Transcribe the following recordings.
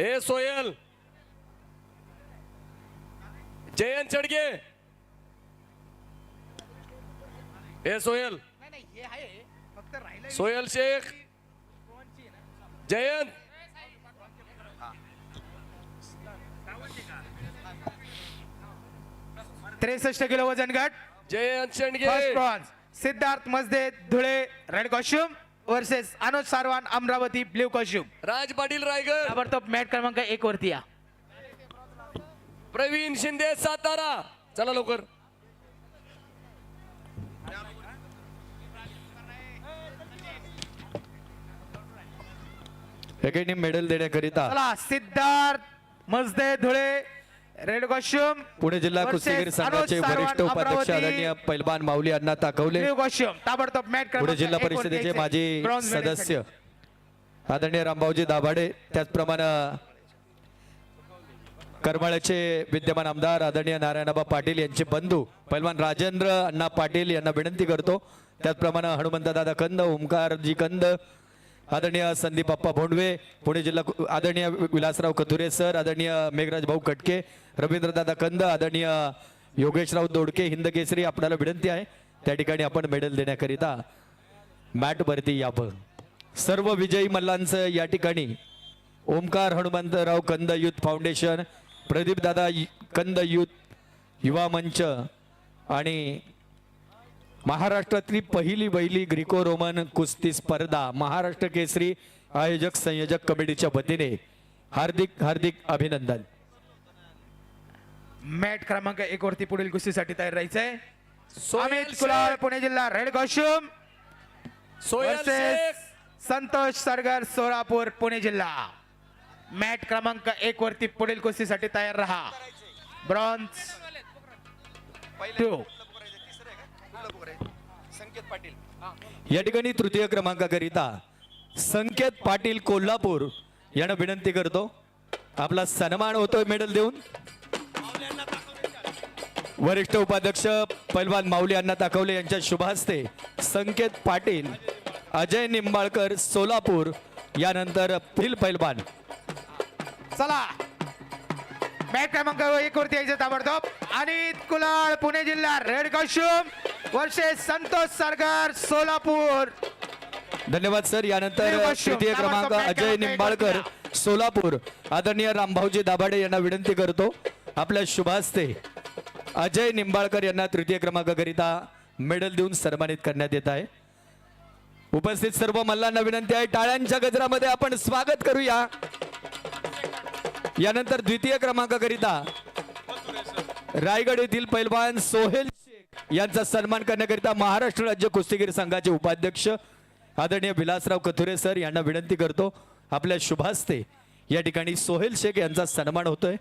ए सोयल जयंत चडगे ए सोयल नाही नाही हे आहे फक्त राहिलं सोयल शेख. जयंत. त्रेसष्ट किलो वजन गट. Jayant Shendge. Siddharth Majde Dhule red costume versus Anuj Sarwan Amravati blue costume Raj Patil Raigad ताबडतोब मॅट क्रमांक एक वरती या प्रवीण शिंदे सातारा चला लवकर. एकेने मेडल देण्याकरिता. चला सिद्धार्थ मजदे धुळे. रेड कॉस्ट्युम पुणे जिल्हा कुस्तीगीर संघाचे वरिष्ठ उपाध्यक्ष. आदरणीय पैलवान माऊली अण्णा ताकवले ताबडतोब मॅट पुणे जिल्हा परिषदेचे. माजी सदस्य आदरणीय रामभाऊजी दाभाडे त्याचप्रमाणे करमाळ्याचे विद्यमान आमदार आदरणीय नारायणबा पाटील यांचे बंधू पैलवान राजेंद्र अण्णा पाटील यांना विनंती करतो त्याचप्रमाणे हनुमंत दादा कंद ओमकारजी कंद आदरणीय संदीप अप्पा भोंडवे पुणे जिल्हा आदरणीय विलासराव कथुरे सर आदरणीय मेघराज भाऊ कटके रवींद्रदादा कंद आदरणीय योगेशराव दोडके हिंद केसरी आपल्याला विनंती आहे त्या ठिकाणी आपण मेडल देण्याकरिता मॅटवरती यावं. सर्व विजयी मल्लांचं या ठिकाणी ओमकार हनुमंतराव कंद युथ फाउंडेशन प्रदीपदादा कंद युथ युवा मंच आणि महाराष्ट्रातली पहिली पहिली ग्रिको रोमन कुस्ती स्पर्धा महाराष्ट्र केसरी आयोजक संयोजक कमिटीच्या वतीने. हार्दिक हार्दिक अभिनंदन. मॅट क्रमांक एक वरती पुढील कुस्तीसाठी तयार राहायचंय. सोहेल अमित कुलाळ. पुणे जिल्हा red costume. Soyal Shaikh. Versus Santosh Sargar Solapur Pune जिल्हा. मॅट क्रमांक एक वरती पुढील कुस्तीसाठी तयार राहा. ब्रॉन्झ. टू. या ठिकाणी तृतीय क्रमांकाकरिता संकेत पाटील कोल्हापूर यांना विनंती करतो. आपला सन्मान होतोय मेडल देऊन. वरिष्ठ उपाध्यक्ष पैलवान माऊली अण्णा ताकवले यांच्या शुभ हस्ते संकेत पाटील अजय निंबाळकर सोलापूर यानंतर फिल पैलवान चला. मॅट क्रमांक एक वरती यायचं ताबडतोब. आणि कुलाळ पुणे जिल्हा red costume. Versus Santosh Sargar Solapur. धन्यवाद सर. यानंतर. तृतीय क्रमांक अजय निंबाळकर सोलापूर. आदरणीय रामभाऊजी दाभाडे यांना विनंती करतो. आपल्या शुभास्ते. अजय निंबाळकर यांना तृतीय क्रमांकाकरिता मेडल देऊन सन्मानित करण्यात येत आहे. उपस्थित सर्व मल्लांना विनंती आहे. टाळ्यांच्या गजरामध्ये आपण स्वागत करूया. यानंतर द्वितीय क्रमांकाकरिता रायगड येथील पैलवान सोहेल यांचा सन्मान करण्याकरिता महाराष्ट्र राज्य कुस्तीगीर संघाचे उपाध्यक्ष आदरणीय विलासराव कथुरे सर यांना विनंती करतो. आपल्या शुभास्ते. या ठिकाणी सोहेल शेख यांचा सन्मान होतोय.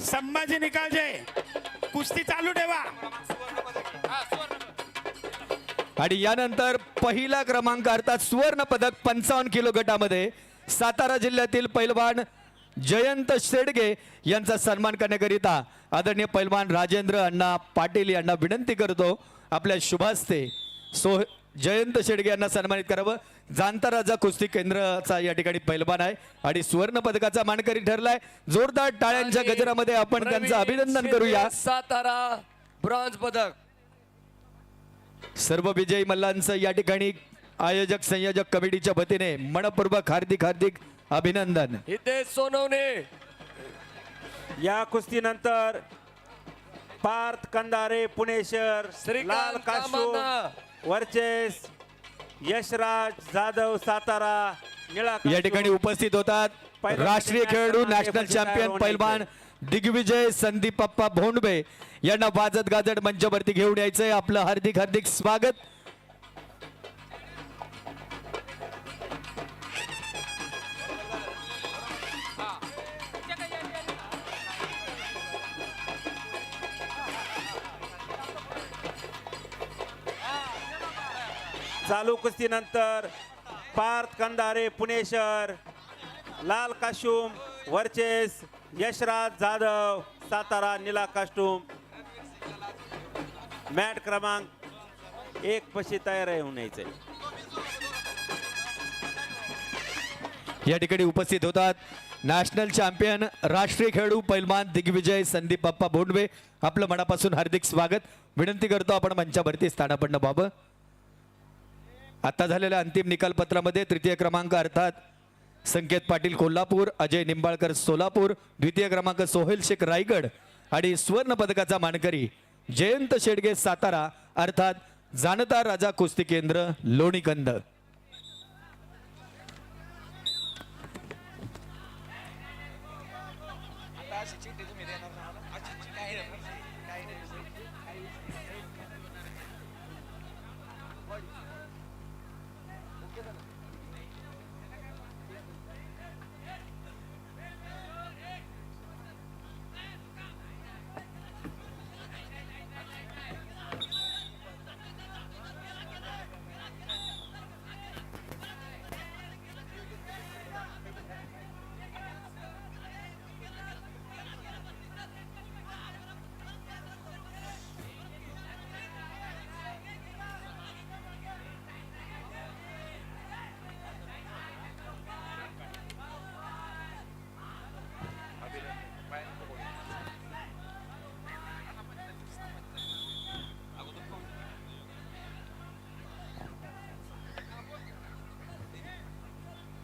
संभाजी निकालजे कुस्ती चालू ठेवा. आणि यानंतर पहिला क्रमांक अर्थात सुवर्ण पदक पंचावन्न किलो गटामध्ये सातारा जिल्ह्यातील पैलवान जयंत शेडगे यांचा सन्मान करण्याकरिता आदरणीय पैलवान राजेंद्र अण्णा पाटील यांना विनंती करतो आपल्या शुभास्ते. सो जयंत शेडगे यांना सन्मानित करावं. जाणता राजा कुस्ती केंद्राचा या ठिकाणी पैलवान आहे आणि सुवर्ण पदकाचा मानकरी ठरलाय. जोरदार टाळ्यांच्या गजरामध्ये आपण त्यांचं अभिनंदन करूया. सातारा ब्रॉन्झ पदक. सर्व विजयी मल्लांचं या ठिकाणी आयोजक संयोजक कमिटीच्या वतीने मनपूर्वक हार्दिक हार्दिक अभिनंदन. हितेश सोनवणे. या कुस्तीनंतर पार्थ कंदारे पुणे शहर लाल काशू. वर्चेस यशराज जाधव सातारा निळा या ठिकाणी उपस्थित होतात राष्ट्रीय खेळाडू नॅशनल चॅम्पियन पैलवान दिग्विजय संदीप अप्पा भोंडबे यांना वाजत गाजत मंचावरती घेऊन यायचंय आपलं हार्दिक हार्दिक स्वागत. चालू कुस्तीनंतर पार्थ कंदारे पुणे शहर लाल काशुम वर्चेस यशराज जाधव सातारा निला कास्टूम मॅट क्रमांक एक पशी तयार आहे होऊन यायचंय या ठिकाणी उपस्थित होतात नॅशनल चॅम्पियन राष्ट्रीय खेळाडू पैलवान दिग्विजय संदीप बाप्पा बोंडवे आपलं मनापासून हार्दिक स्वागत. विनंती करतो आपण मंचावरती स्थानापन्न बाबा आता झालेल्या अंतिम निकालपत्रामध्ये तृतीय क्रमांक अर्थात संकेत पाटील कोल्हापूर अजय निंबाळकर सोलापूर द्वितीय क्रमांक सोहेल शेख रायगड आणि सुवर्ण पदकाचा मानकरी जयंत शेडगे सातारा अर्थात जाणता राजा कुस्ती केंद्र लोणीकंद.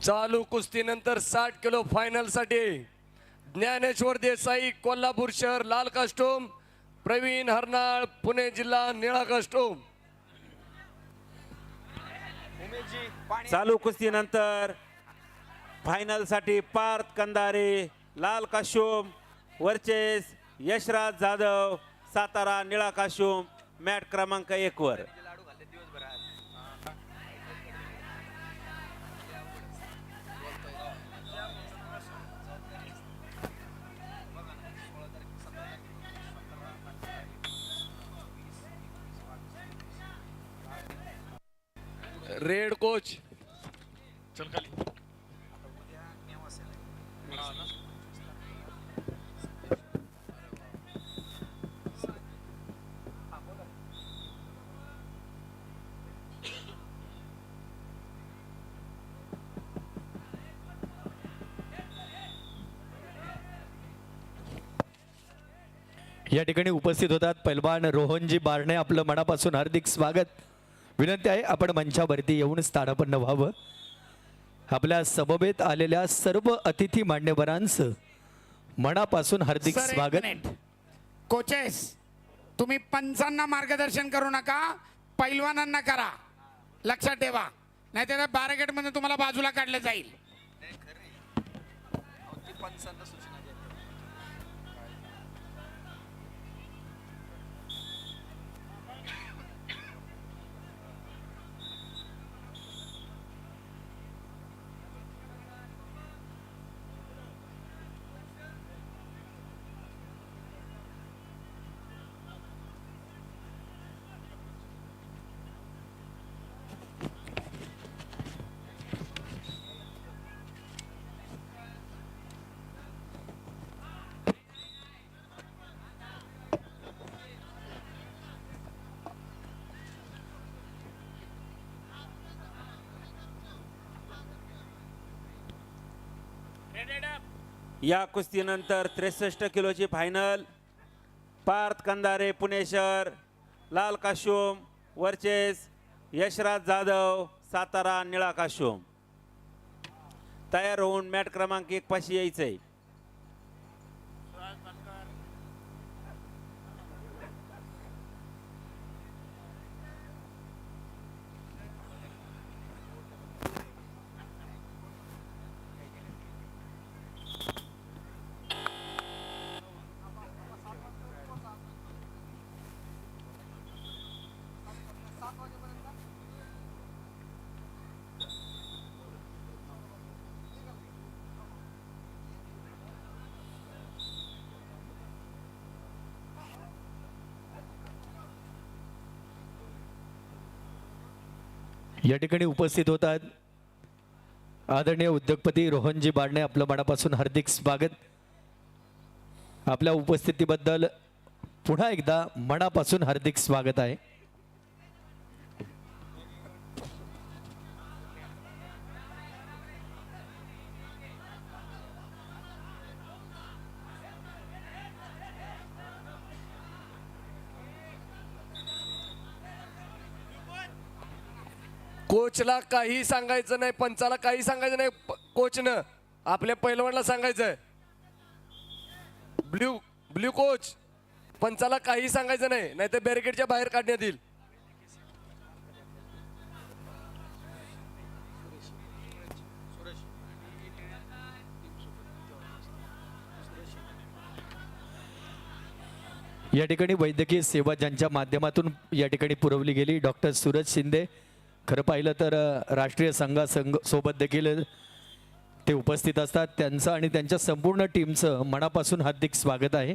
चालू कुस्तीनंतर साठ किलो फायनलसाठी ज्ञानेश्वर देसाई कोल्हापूर शहर लाल कास्टूम प्रवीण हरनाळ पुणे जिल्हा निळा कास्टूम चालू कुस्तीनंतर फायनलसाठी पार्थ कंदारे लाल काशोम वर्चेस यशराज जाधव सातारा निळा काशोम मॅट क्रमांक एक रेड कोच. या ठिकाणी उपस्थित होतात पैलवान रोहनजी बारणे आपलं मनापासून हार्दिक स्वागत. विनंती आहे आपण मंचावरती येऊन स्थानापन्न व्हावं. आपल्या समवेत आलेल्या सर्व अतिथी मान्यवरांचं मनापासून हार्दिक सर, एक स्वागत. मिनिट. कोचेस तुम्ही पंचांना मार्गदर्शन करू नका पैलवानांना करा. लक्षात ठेवा. नाही तर बॅरिकेडमध्ये तुम्हाला बाजूला काढलं जाईल. या कुस्तीनंतर त्रेसष्ट किलोची फायनल पार्थ कंदारे पुणे शहर लाल काशोम वर्चेस यशराज जाधव सातारा निळा काशोम तयार होऊन मॅट क्रमांक एक पाशी यायचंय. या ठिकाणी उपस्थित होतात आदरणीय उद्योगपती रोहनजी बाडणे आपलं मनापासून हार्दिक स्वागत. आपल्या उपस्थितीबद्दल पुन्हा एकदा मनापासून हार्दिक स्वागत आहे. कोचला काही सांगायचं नाही पंचाला काही सांगायचं नाही. कोचनं आपल्या पैलवानला सांगायचं ब्ल्यू ब्ल्यू कोच पंचाला काही सांगायचं नाही नाहीतर बॅरिकेडच्या बाहेर काढण्यात येईल. या ठिकाणी वैद्यकीय सेवा ज्यांच्या माध्यमातून या ठिकाणी पुरवली गेली डॉक्टर सूरज शिंदे खरं पाहिलं तर राष्ट्रीय संघा संघ सोबत देखील ते उपस्थित असतात. त्यांचं आणि त्यांच्या संपूर्ण टीमचं मनापासून हार्दिक स्वागत आहे.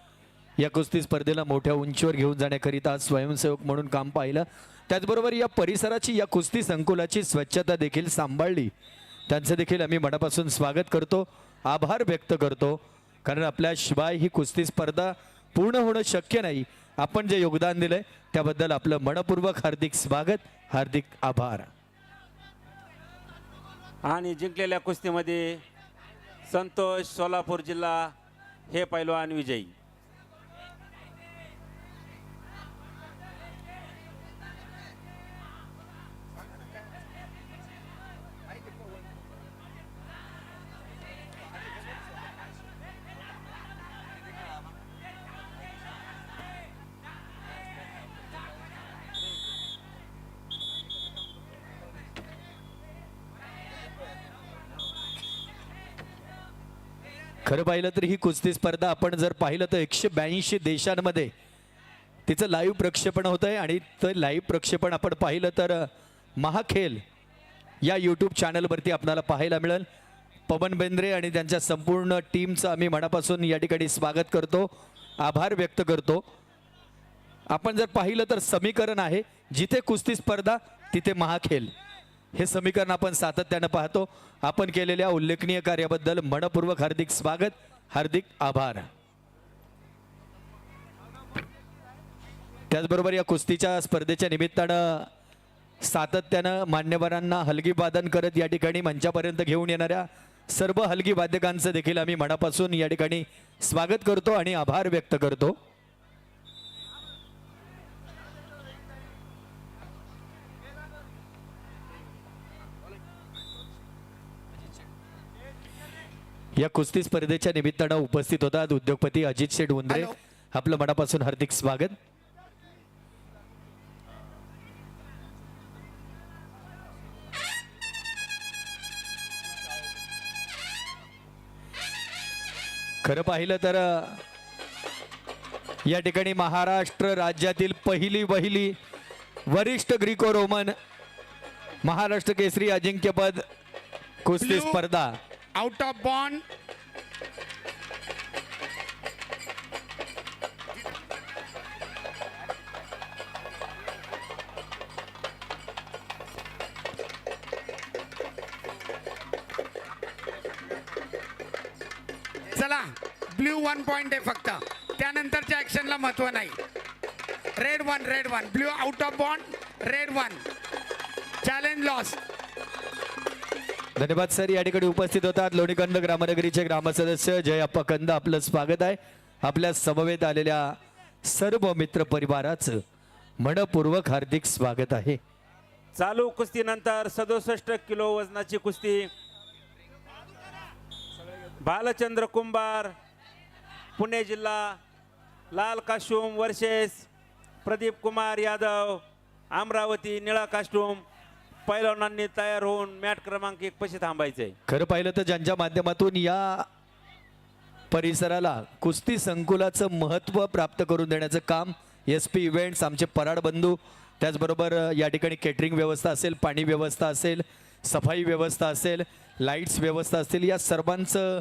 या कुस्ती स्पर्धेला मोठ्या उंचीवर घेऊन जाण्याकरिता स्वयंसेवक म्हणून काम पाहिलं. त्याचबरोबर या परिसराची या कुस्ती संकुलाची स्वच्छता देखील सांभाळली. त्यांचं देखील आम्ही मनापासून स्वागत करतो. आभार व्यक्त करतो. कारण आपल्याशिवाय ही कुस्ती स्पर्धा पूर्ण होणं शक्य नाही. आपण जे योगदान दिलंय त्याबद्दल आपलं मनपूर्वक हार्दिक स्वागत हार्दिक आभार. आणि जिंकलेल्या कुस्तीमध्ये संतोष सोलापूर जिल्हा हे पैलवान विजयी. खरं पाहिलं तर ही कुस्ती स्पर्धा आपण जर पाहिलं तर एकशे ब्याऐंशी देशांमध्ये तिचं लाईव्ह प्रक्षेपण होत आहे आणि ते लाईव्ह प्रक्षेपण आपण पाहिलं तर महाखेल या यूट्यूब चॅनलवरती आपल्याला पाहायला मिळेल. पवन बेंद्रे आणि त्यांच्या संपूर्ण टीमचं आम्ही मनापासून या ठिकाणी स्वागत करतो. आभार व्यक्त करतो. आपण जर पाहिलं तर समीकरण आहे. जिथे कुस्ती स्पर्धा तिथे महाखेल. हे समीकरण आपण सातत्यानं पाहतो. आपण केलेल्या उल्लेखनीय कार्याबद्दल मनपूर्वक हार्दिक स्वागत हार्दिक आभार. त्याचबरोबर या कुस्तीच्या स्पर्धेच्या निमित्तानं सातत्यानं मान्यवरांना हलगी वादन करत या ठिकाणी मंचापर्यंत घेऊन येणाऱ्या सर्व हलगी वाद्यकांचं देखील आम्ही मनापासून या ठिकाणी स्वागत करतो आणि आभार व्यक्त करतो. या कुस्ती स्पर्धेच्या निमित्तानं उपस्थित होतात उद्योगपती अजित शेठ उंद्रे. आपलं मनापासून हार्दिक स्वागत खरं पाहिलं तर या ठिकाणी महाराष्ट्र राज्यातील पहिली वहिली वरिष्ठ ग्रीको रोमन महाराष्ट्र केसरी अजिंक्यपद कुस्ती. स्पर्धा आउट ऑफ बॉन्ड चला ब्ल्यू वन पॉइंट आहे फक्त. त्यानंतरच्या ऍक्शनला महत्त्व नाही. Red one red one blue out of bound red one challenge loss धन्यवाद सर. या ठिकाणी उपस्थित होतात लोणीकंद ग्रामनगरीचे ग्रामसदस्य जय अप्पा कंद. आपलं स्वागत आहे. आपल्या समवेत आलेल्या सर्व मित्र परिवाराचं मनपूर्वक हार्दिक स्वागत आहे. चालू कुस्तीनंतर सदुसष्ट किलो वजनाची कुस्ती. बालचंद्र कुंभार पुणे जिल्हा लाल कास्टूम वर्षेस प्रदीप कुमार यादव अमरावती निळा काश्टूम पैलवानांनी तयार होऊन मॅट क्रमांक एक पशी थांबायचंय खरं पाहिलं तर ज्यांच्या माध्यमातून या परिसराला कुस्ती संकुलाचं महत्त्व प्राप्त करून देण्याचं काम एस पी इव्हेंट्स आमचे पराड बंधू त्याचबरोबर या ठिकाणी केटरिंग व्यवस्था असेल पाणी व्यवस्था असेल सफाई व्यवस्था असेल लाईट्स व्यवस्था असतील या सर्वांचं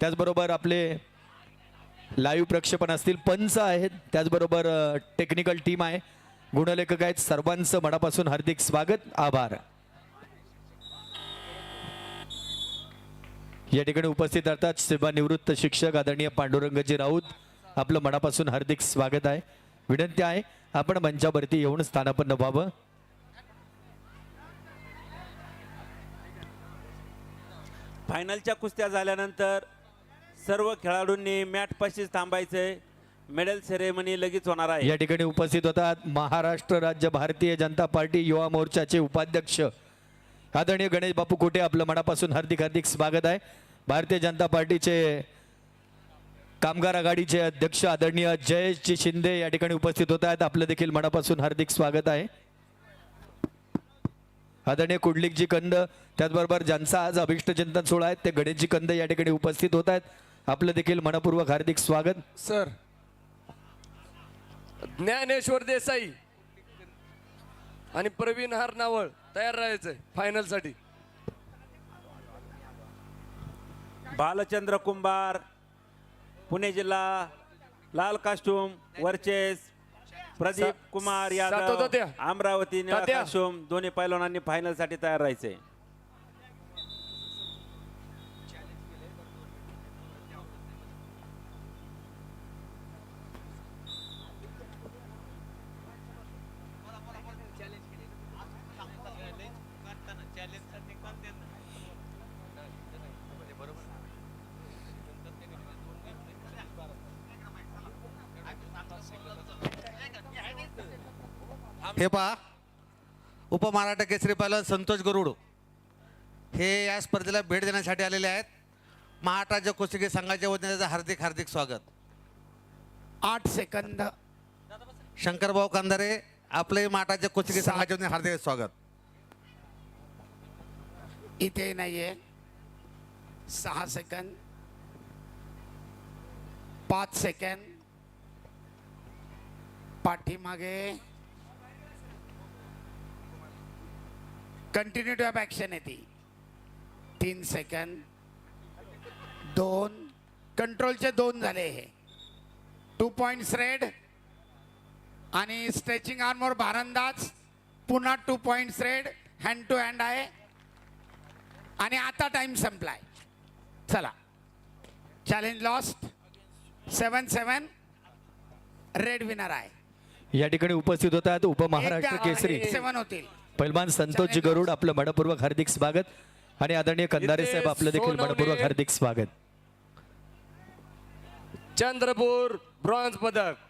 त्याचबरोबर आपले लाईव्ह प्रक्षेपण असतील पंच आहेत त्याचबरोबर टेक्निकल टीम आहे. गुणलेखक आहेत. सर्वांचं मनापासून हार्दिक स्वागत आभार. या ठिकाणी उपस्थित असतात सेवानिवृत्त शिक्षक आदरणीय पांडुरंगजी राऊत. आपलं मनापासून हार्दिक स्वागत आहे. विनंती आहे आपण मंचावरती येऊन स्थानापन्न व्हावं. फायनलच्या कुस्त्या झाल्यानंतर सर्व खेळाडूंनी मॅट पाशीच थांबायचंय. मेडल सेरेमनी लगेच होणार आहे. या ठिकाणी उपस्थित होतात महाराष्ट्र राज्य भारतीय जनता पार्टी युवा मोर्चाचे उपाध्यक्ष. आदरणीय गणेश बापू कुठे आपलं मनापासून हार्दिक हार्दिक स्वागत आहे. भारतीय जनता पार्टीचे कामगार आघाडीचे अध्यक्ष आदरणीय जयजी शिंदे या ठिकाणी उपस्थित होत आहेत. आपलं देखील मनापासून हार्दिक स्वागत आहे. आदरणीय कुडलिकजी कंद त्याचबरोबर ज्यांचा आज अभिष्ट चिंतन सोहळा आहे ते गणेशजी कंद या ठिकाणी उपस्थित होत आहेत. आपलं देखील मनपूर्वक हार्दिक स्वागत. सर ज्ञानेश्वर देसाई आणि प्रवीण हरनावळ तयार राहायचंय फायनलसाठी बालचंद्र कुंभार पुणे जिल्हा लाल costume versus Pradeep Kumar Yadav. Amravati. Costume दोन्ही पैलवानांनी फायनलसाठी तयार राहायचंय हे पहा. उपमहाराष्ट्र केसरी पहिलवान संतोष गरुड. हे या स्पर्धेला भेट देण्यासाठी आलेले आहेत. महाराष्ट्र कुस्तीगीर संघाच्या वतीने त्याचं हार्दिक हार्दिक स्वागत. आठ सेकंद. शंकरभाऊ कंदारे आपलंही महाराष्ट्र कुस्तीगीर सात. संघाच्या वतीने हार्दिक स्वागत. इथे नाहीये. सहा सेकंद. पाच सेकंद. पाठीमागे. कंटिन्युटी ऑफ ऍक्शन येते तीन सेकंद दोन. कंट्रोलचे दोन झाले हे. टू पॉइंट्स रेड आणि स्ट्रेचिंग आर्मवर भारंदाज पुन्हा two points red hand two hand आहे. आणि आता टाइम संपलाय. चला. Challenge lost seven seven red winner आहे. या ठिकाणी उपस्थित होतात उपमहाराष्ट्र केसरी. सेवन होतील. पैलवान संतोष गरुड आपलं मनपूर्वक हार्दिक स्वागत. आणि आदरणीय कंदारे इथे साहेब आपलं देखील मनपूर्वक हार्दिक स्वागत. चंद्रपूर ब्रॉन्झ पदक।